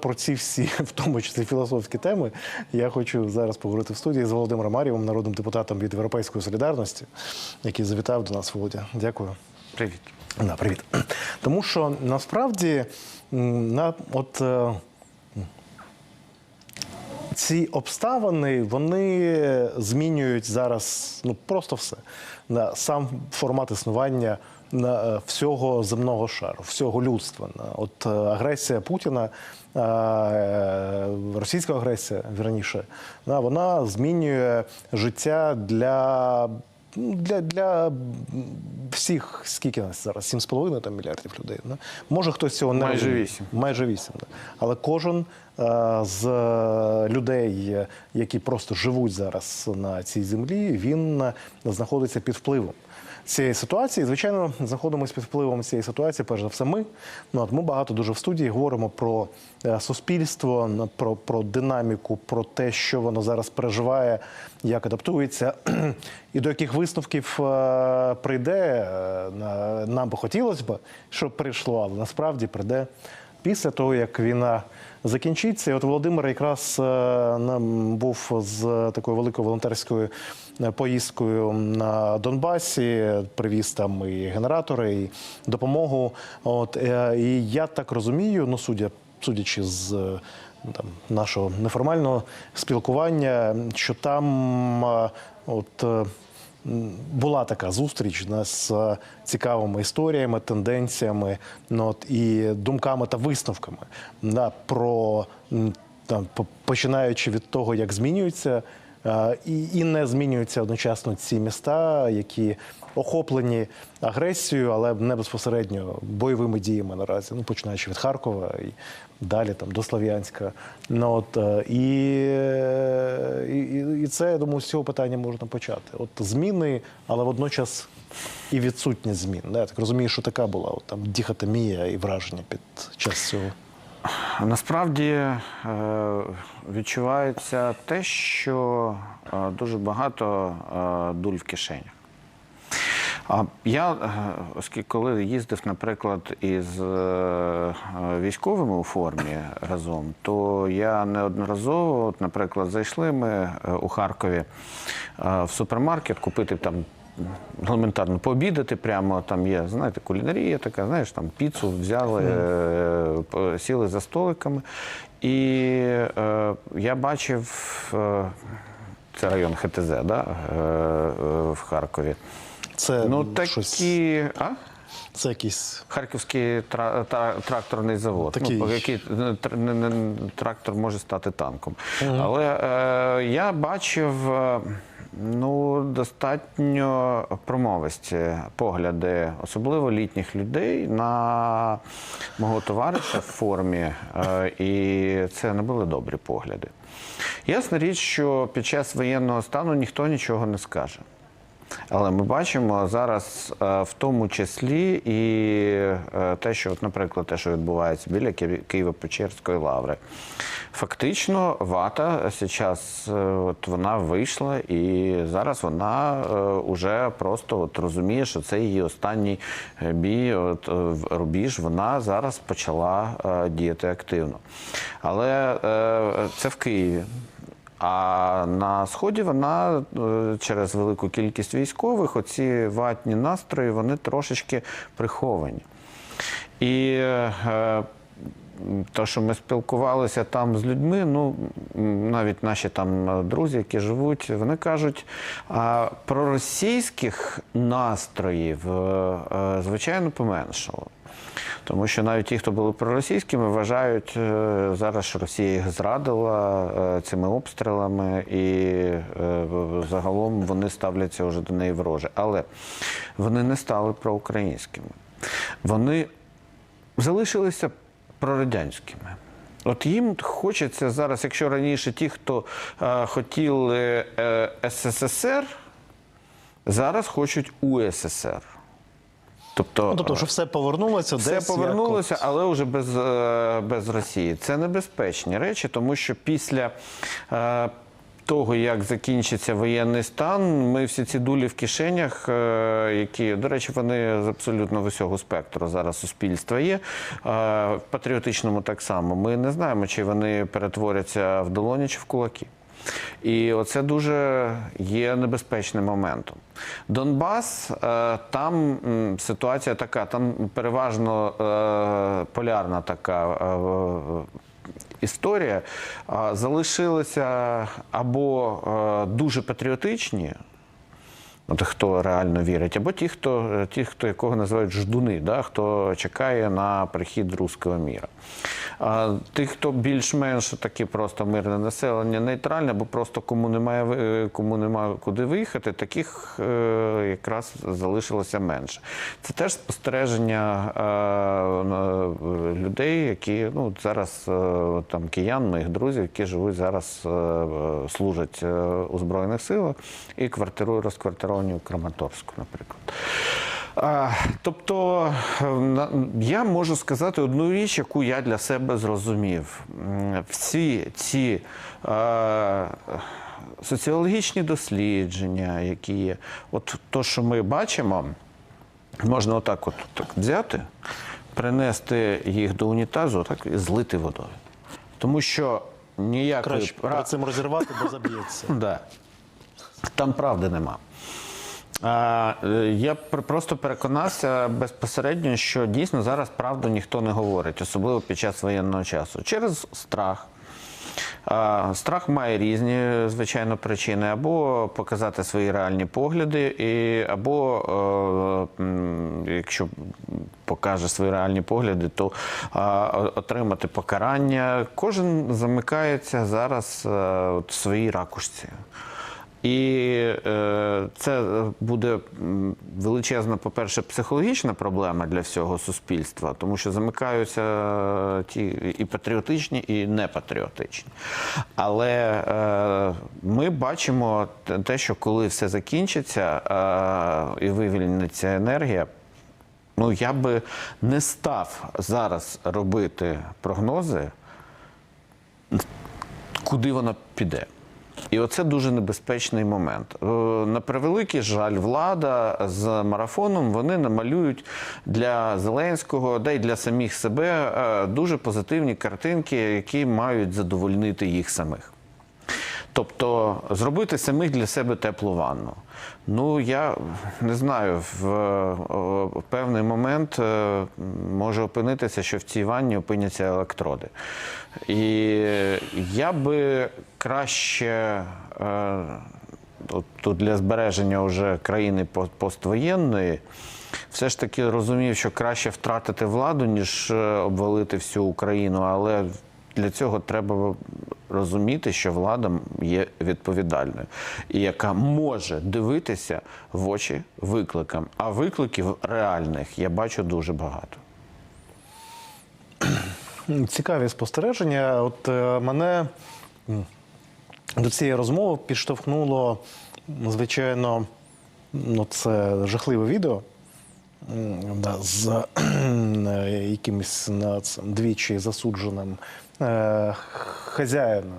Про ці всі, в тому числі філософські теми, я хочу зараз поговорити в студії з Володимиром Марієвим, народним депутатом від Європейської солідарності, який завітав до нас, Володя. Дякую. Привіт. Да, привіт. Тому що насправді на от. е, ці обставини вони змінюють зараз ну просто все на сам формат існування на всього земного шару, всього людства. От е, агресія Путіна, е, російська агресія, вірніше, на, вона змінює життя для. Для, для всіх, скільки нас зараз? 7,5 там мільярдів людей. Може хтось цього не Майже розуміє. вісім. Майже вісім. Да. Але кожен е, з е, людей, е, які просто живуть зараз на цій землі, він е, знаходиться під впливом. Цієї ситуації, звичайно, знаходимося під впливом цієї ситуації, перш за все, ми. Ну, от ми багато дуже в студії говоримо про е, суспільство, про, про динаміку, про те, що воно зараз переживає, як адаптується, і до яких висновків е, прийде. е, Нам би хотілося б, щоб прийшло, але насправді прийде після того, як війна закінчиться. І от Володимир якраз нам був з такою великою волонтерською поїздкою на Донбасі, привіз там і генератори, і допомогу. От е, і я так розумію, ну судя, судячи з. е, Там нашого неформального спілкування, що там е, от була така зустріч да, з цікавими історіями, тенденціями ну, от, і думками та висновками да, про там, починаючи від того, як змінюються е, і, і не змінюються одночасно ці міста, які охоплені агресією, але не безпосередньо бойовими діями наразі. Ну, починаючи від Харкова і далі там до Слов'янська. Ну, от, е, і, е, і, і- це, я думаю, з цього питання можна почати. От зміни, але водночас і відсутність змін. Да? Я так розумію, що така була от, там діхотомія і враження під час цього. Насправді е, відчувається те, що е, дуже багато е, дуль в кишенях. Я, оскільки коли їздив, наприклад, із військовими у формі разом, то я неодноразово, от, наприклад, зайшли ми у Харкові в супермаркет купити там. Елементарно пообідати прямо там є, знаєте, кулінарія така, знаєш, там піцу взяли, е, сіли за столиками. І е, я бачив, е, це район ХТЗ, да, е, е, в Харкові. Це Ну, такі. щось, А? це якісь Харківський тра- тра- тракторний завод. Такий. Ну, який тр- трактор може стати танком. Але е, я бачив е, ну, достатньо промовисті погляди, особливо літніх людей, на мого товариша в формі. Е, і це не були добрі погляди. Ясна річ, що під час воєнного стану ніхто нічого не скаже. Але ми бачимо зараз, е, в тому числі, і е, те, що, наприклад, те, що відбувається біля Києво-Печерської лаври. Фактично, вата зараз от вона вийшла, і зараз вона вже просто от розуміє, що це її останній е, бій, от, е, рубіж. Вона зараз почала е, діяти активно. Але е, це в Києві. А на сході вона е, через велику кількість військових, оці ватні настрої, вони трошечки приховані. І е, то, що ми спілкувалися там з людьми, ну навіть наші там е, друзі, які живуть, вони кажуть, а про російських настроїв, е, звичайно, поменшало. Тому що навіть ті, хто були проросійськими, вважають е, зараз, що Росія їх зрадила е, цими обстрілами, і е, загалом вони ставляться вже до неї вороже. Але вони не стали проукраїнськими. Вони залишилися прорадянськими. От їм хочеться зараз, якщо раніше ті, хто е, хотіли е, СССР, зараз хочуть УССР. Тобто, Ну, тобто, що все повернулося, все десь повернулося, от- але вже без, е, без Росії. Це небезпечні речі, тому що після е, того, як закінчиться воєнний стан, ми всі ці дулі в кишенях, е, які, до речі, вони з абсолютно з усього спектру зараз суспільства є. е, В патріотичному так само. Ми не знаємо, чи вони перетворяться в долоні чи в кулаки. І оце дуже є небезпечним моментом. Донбас, е, там ситуація така, там переважно е, полярна така. е, історія, залишилися або дуже патріотичні, От хто реально вірить, або ті, хто ті, хто якого називають ждуни, да, хто чекає на прихід руського міра. А тих, хто більш-менш такі просто мирне населення, нейтральне, або просто кому немає кому немає куди виїхати, таких е, якраз залишилося менше. Це теж спостереження е, на- людей, які ну зараз е, там киян, моїх друзів, які живуть зараз, е, е, служать е, у збройних силах і квартирують розквартировані у Краматорську, наприклад. А, тобто е, я можу сказати одну річ, яку я для себе зрозумів. Всі ці е, соціологічні дослідження, які є, от то, що ми бачимо, можна отак от так взяти, принести їх до унітазу так, і злити водою. Тому що ніякої Краще перед цим розірвати, бо заб'ється. Да. Там правди нема. Е, я просто переконався безпосередньо, що дійсно зараз правду ніхто не говорить, особливо під час воєнного часу. Через страх. Страх має різні, звичайно, причини, або показати свої реальні погляди, і, або е, якщо покаже свої реальні погляди, то отримати покарання. Кожен замикається зараз е, в своїй ракушці. І е, це буде величезна, по-перше, психологічна проблема для всього суспільства, тому що замикаються е, ті і патріотичні, і непатріотичні. Але е, ми бачимо те- що коли все закінчиться е, і вивільниться енергія. Ну, я би не став зараз робити прогнози, куди вона піде. І оце дуже небезпечний момент. Е, На превеликий жаль, влада з марафоном вони намалюють для Зеленського, да й для самих себе е, дуже позитивні картинки, які мають задовольнити їх самих. Тобто зробити самих для себе теплу ванну. Ну, я не знаю, в, в певний момент е, може опинитися, що в цій ванні опиняться електроди. І я би краще. Е, тут для збереження вже країни по- поствоєнної, все ж таки розумів, що краще втратити владу, ніж е, обвалити всю Україну. Але для цього треба розуміти, що влада є відповідальною і яка може дивитися в очі викликам. А викликів реальних я бачу дуже багато. Цікаві спостереження. От е, мене до цієї розмови підштовхнуло, звичайно, ну, це жахливе відео. З якимось на цим двічі засудженим е, хазяїном.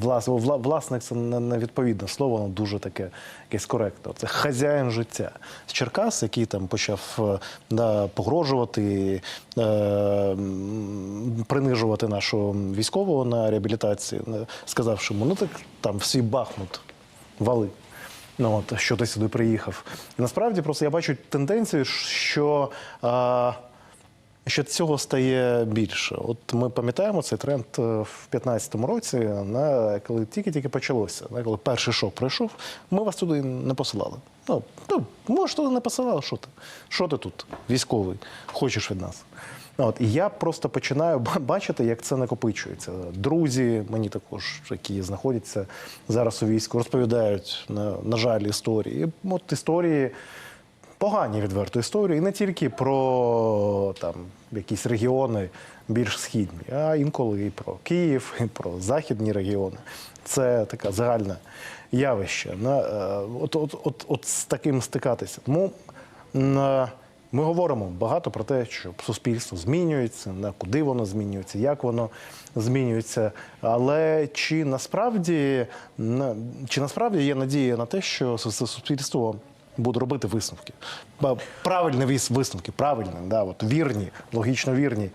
влас, власник це не, не відповідне слово, воно дуже таке якесь коректне. Це хазяїн життя з Черкас, який там почав е, да, погрожувати, е, принижувати нашого військового на реабілітації, сказавши йому, ну так там всі бахнут, вали. Ну, от, що ти сюди приїхав. І насправді просто я бачу тенденцію, що, а, що цього стає більше. От ми пам'ятаємо цей тренд е, в 2015 році, на, коли тільки-тільки почалося, на, коли перший шок пройшов, ми вас туди не посилали. Ну, ну може, туди не посилали, що ти? Що ти тут, військовий, хочеш від нас? От, і я просто починаю бачити, як це накопичується. Друзі мені також, які знаходяться зараз у війську, розповідають, на, на жаль, історії. От історії, погані відверто історії, і не тільки про там, якісь регіони більш східні, а інколи і про Київ, і про західні регіони. Це таке загальне явище. На, е, от, от, от, от з таким стикатися. Тому е, Ми говоримо багато про те, що суспільство змінюється, на куди воно змінюється, як воно змінюється. Але чи насправді на- чи насправді є надія на те, що су- су- суспільство буде робити висновки? Правильні вис- висновки, правильні, да, от вірні, логічно вірні.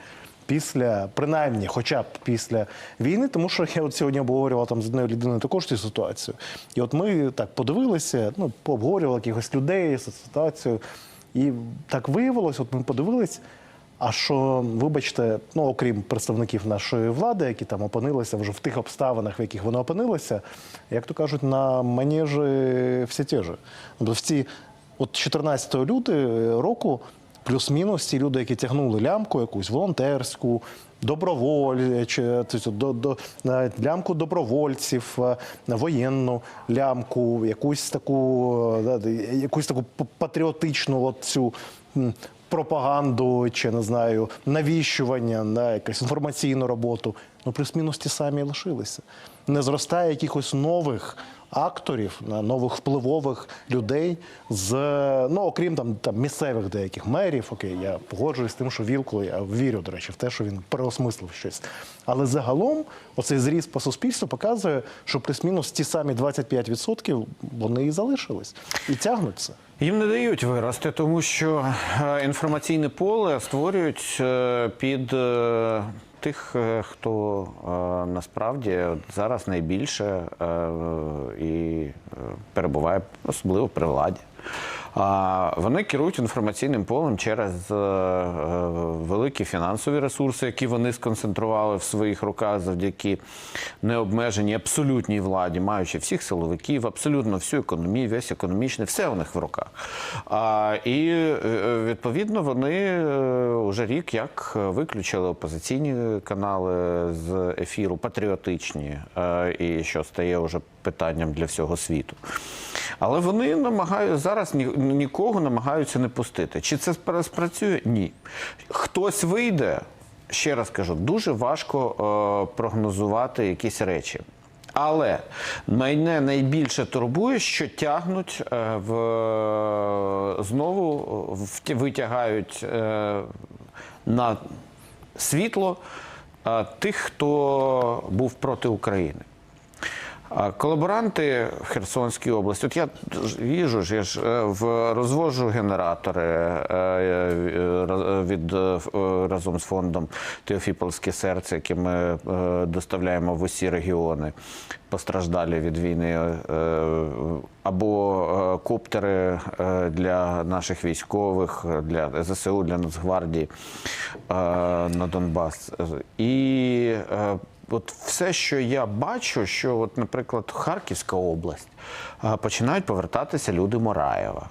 Після, принаймні, хоча б після війни, тому що я от сьогодні обговорював там з однією людиною також цю ситуацію. І от ми так подивилися, ну, пообговорювали якихось людей ситуацію. І так виявилось, от ми подивились. А що, вибачте, ну окрім представників нашої влади, які там опинилися вже в тих обставинах, в яких вони опинилися, як то кажуть, на манежі всі ті ж. Тобто в ці от 14 лютого року плюс-мінус ті люди, які тягнули лямку якусь волонтерську, добровольче, тобто до, до, лямку добровольців, е, на воєнну лямку, якусь таку, е, якусь таку патріотичну от цю пропаганду чи не знаю, навіщування, да, якусь інформаційну роботу. Ну, плюс-мінус ті самі лишилися. Не зростає якихось нових акторів, на нових впливових людей з ну окрім там, там місцевих деяких мерів. Окей, я погоджуюсь з тим, що Вілкуло, я вірю, до речі, в те, що він переосмислив щось. Але загалом оцей зріст по суспільству показує, що плюс-мінус ті самі 25% вони і залишились і тягнуться. Їм не дають вирости, тому що е, інформаційне поле створюють е, під е, тих, е, хто е, насправді зараз найбільше е, і перебуває особливо при владі. Вони керують інформаційним полем через е, е, великі фінансові ресурси, які вони сконцентрували в своїх руках завдяки необмеженій абсолютній владі, маючи всіх силовиків, абсолютно всю економію, весь економічний, все у них в руках. І е, відповідно вони вже рік як виключили опозиційні канали з ефіру, патріотичні, і що стає вже питанням для всього світу. Але вони намагаються зараз нікого намагаються не пустити. Чи це спрацює? Ні. Хтось вийде, ще раз кажу, дуже важко е, прогнозувати якісь речі. Але мене найбільше турбує, що тягнуть е, в знову в, витягають е, на світло е, тих, хто був проти України. А Колаборанти в Херсонській області. От я їжу ж я ж е, в розвожу генератори е, е, від разом з фондом Теофіпольське серце, яке ми доставляємо в усі регіони постраждалі від війни, або коптери для наших військових, для ЗСУ, для Нацгвардії на Донбас. І От все, що я бачу, що, от, наприклад, Харківська область починають повертатися люди Мораєва.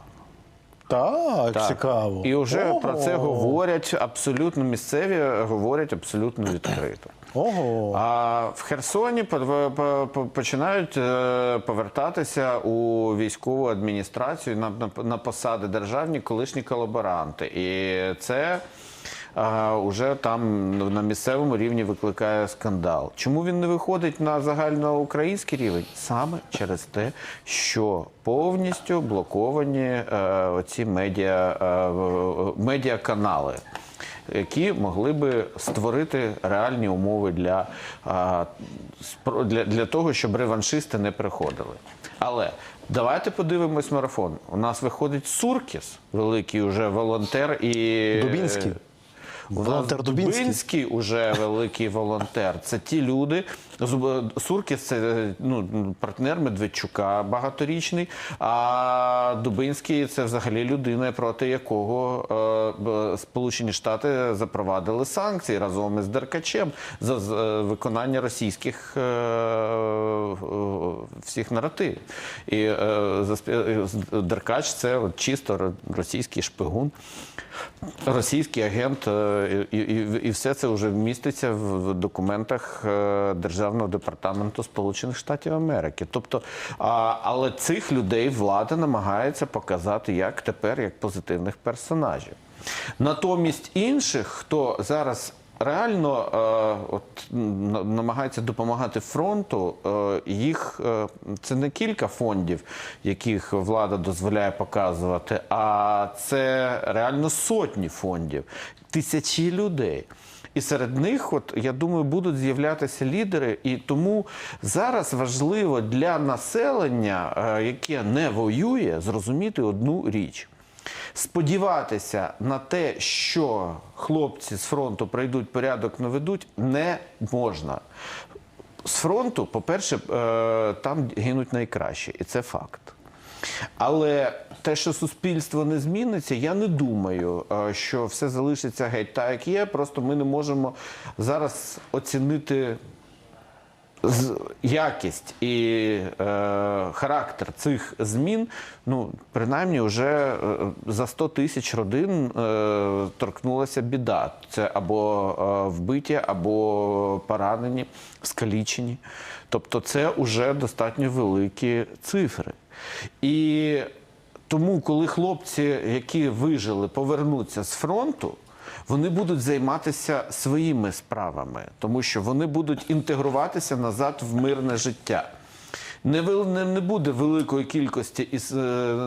Так, Так. цікаво. І вже Ого. про це говорять абсолютно місцеві, говорять абсолютно відкрито. Ого. А в Херсоні по- по- по- починають е, повертатися у військову адміністрацію на, на, на посади державні колишні колаборанти. І це е, уже там на місцевому рівні викликає скандал. Чому він не виходить на загальноукраїнський рівень? Саме через те, що повністю блоковані е, оці медіа, е, медіаканали які могли би створити реальні умови для, спро- для, для того, щоб реваншисти не приходили. Але давайте подивимось марафон. У нас виходить Суркіс, великий уже волонтер і Дубінський. Волонтер Дубінський. Дубинський уже великий волонтер. Це ті люди. Зуб- Суркіс це ну, партнер Медведчука багаторічний. А Дубинський це взагалі людина, проти якого е, Сполучені Штати запровадили санкції разом із Деркачем за е, виконання російських е, е, всіх наративів. І е, е, Деркач це от чисто російський шпигун. Російський агент, е, і, і, і все це вже міститься в в документах е, Державного департаменту Сполучених Штатів Америки. Тобто, а, але цих людей влада намагається показати як тепер, як позитивних персонажів. Натомість інших, хто зараз реально е, от, м, намагаються допомагати фронту. Е, їх е, це не кілька фондів, яких влада дозволяє показувати, а це реально сотні фондів, тисячі людей. І серед них, от я думаю, будуть з'являтися лідери. І тому зараз важливо для населення, яке не воює, зрозуміти одну річ. Сподіватися на те, що хлопці з фронту прийдуть порядок наведуть, не можна. З фронту, по-перше, е, там гинуть найкраще, і це факт. Але те, що суспільство не зміниться, я не думаю, е, що все залишиться геть так, як є. Просто ми не можемо зараз оцінити якість і е, характер цих змін, ну принаймні, вже е, за 100 тисяч родин е, торкнулася біда. Це або е, вбиті, або поранені, скалічені. Тобто, це вже достатньо великі цифри. І тому, коли хлопці, які вижили, повернуться з фронту, вони будуть займатися своїми справами, тому що вони будуть інтегруватися назад в мирне життя. Не, не, не буде великої кількості із е,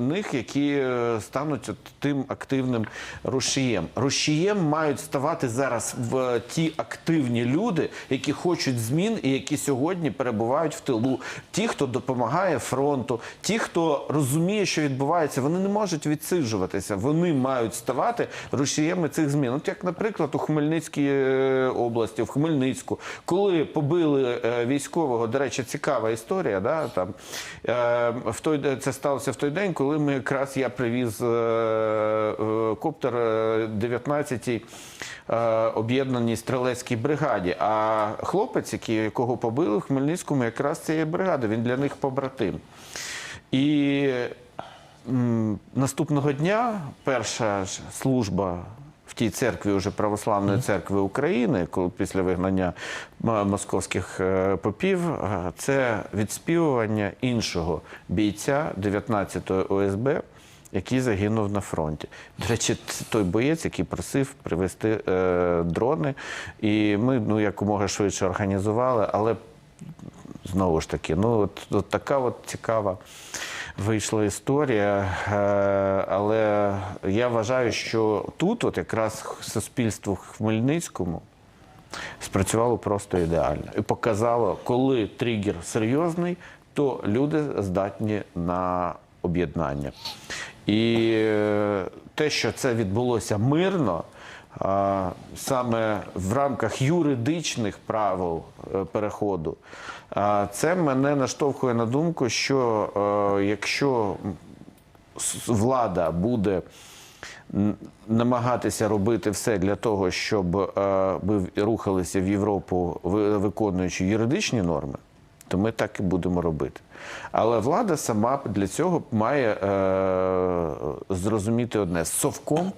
них, які е, стануть от тим активним рушієм. Рушієм мають ставати зараз в ті активні люди, які хочуть змін і які сьогодні перебувають в тилу. Ті, хто допомагає фронту, ті, хто розуміє, що відбувається, вони не можуть відсиджуватися. Вони мають ставати рушіями цих змін. От як, наприклад, у Хмельницькій е, області, в Хмельницьку, коли побили е, військового, до речі, цікава історія. Да, там, е, в той, це сталося в той день, коли ми якраз я привіз е, е, коптер е, 19-й е, об'єднаній стрілецькій бригаді. А хлопець, якого побили в Хмельницькому, якраз цієї бригади, він для них побратим. І наступного дня перша ж служба в тій церкві, уже православної церкви України, коли після вигнання московських е, попів, е, це відспівування іншого бійця 19-ї ОСБ. Який загинув на фронті. До речі, це той боєць, який просив привезти е, дрони. І ми ну, якомога швидше організували, але знову ж таки, ну от, от така от цікава вийшла історія. Е, але я вважаю, що тут, от якраз суспільство в Хмельницькому, спрацювало просто ідеально і показало, коли тригер серйозний, то люди здатні на об'єднання. І е, те, що це відбулося мирно, саме в рамках юридичних правил е, переходу, це мене наштовхує на думку, що е, якщо влада буде намагатися робити все для того, щоб е, ми рухалися в Європу, ви- виконуючи юридичні норми, то ми так і будемо робити. Але влада сама для цього має е, зрозуміти одне: з совком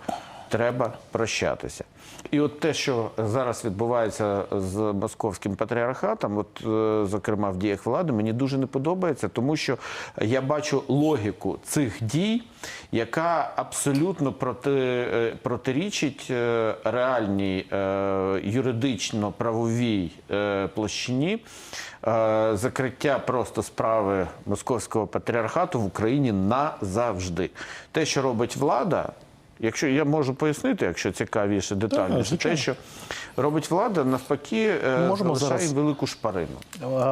треба прощатися. І от те, що зараз відбувається з московським патріархатом, от е, зокрема в діях влади, мені дуже не подобається, тому що я бачу логіку цих дій, яка абсолютно проти, е, протирічить е, реальній юридично-правовій площині закриття просто справи московського патріархату в Україні назавжди. Те, що робить влада. Якщо я можу пояснити, якщо цікавіше, детальніше, те, що робить влада, навпаки, е, залишає зараз- велику шпарину.